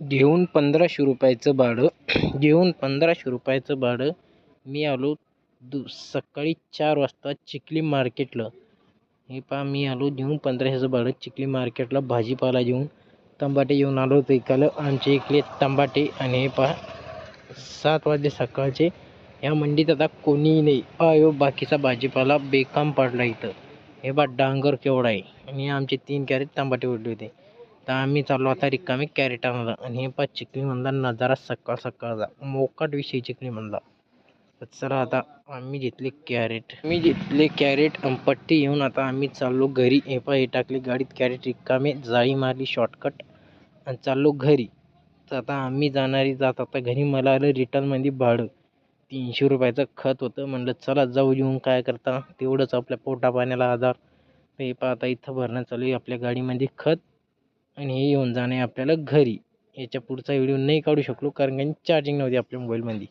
घेऊन पंधराशे रुपयाचं भाडं घेऊन पंधराशे रुपयाचं भाडं मी आलो दु सकाळी चार वाजता चिखली मार्केटला. हे पहा मी आलो घेऊन पंधराशेचं भाडं चिखली मार्केटला भाजीपाला घेऊन तंबाटे घेऊन आलो होतो इकडं. आमच्या इकडे तंबाटे आणि हे पहा सात वाजले सकाळचे. या मंडीत आता कोणीही नाही. अयो बाकीचा भाजीपाला बेकाम पडला इथं. हे बा डांगर केवढा आहे. आणि आमचे तीन कॅरेट तंबाटे उडले होते. तर आम्ही चाललो आता रिकामी कॅरेट आणायला आणि हे पा चिखली म्हणला नजारा सकाळ सकाळचा मोकाट विषयी चिखली तर चला आता आम्ही घेतले कॅरेट मी घेतले कॅरेट अंपट्टी पट्टी आता आम्ही चाललो घरी. हे पा हे टाकले गाडीत कॅरेट रिकामे जाळी मारली शॉर्टकट आणि चाललो घरी. तर आता आम्ही जाणारी जात आता घरी. मला आलं रिटर्नमध्ये भाडं. तीनशे रुपयाचं खत होतं. म्हणलं चला जाऊ येऊन काय करता. तेवढंच आपल्या पोटा पाण्याला आधार. हे पा आता इथं भरणं चालू आहे. आपल्या गाडीमध्ये खत. आणि हे येऊन जाणे आपल्याला घरी. याच्या पुढचा व्हिडिओ नाही काढू शकलो कारण की चार्जिंग नव्हती आपल्या मोबाईलमध्ये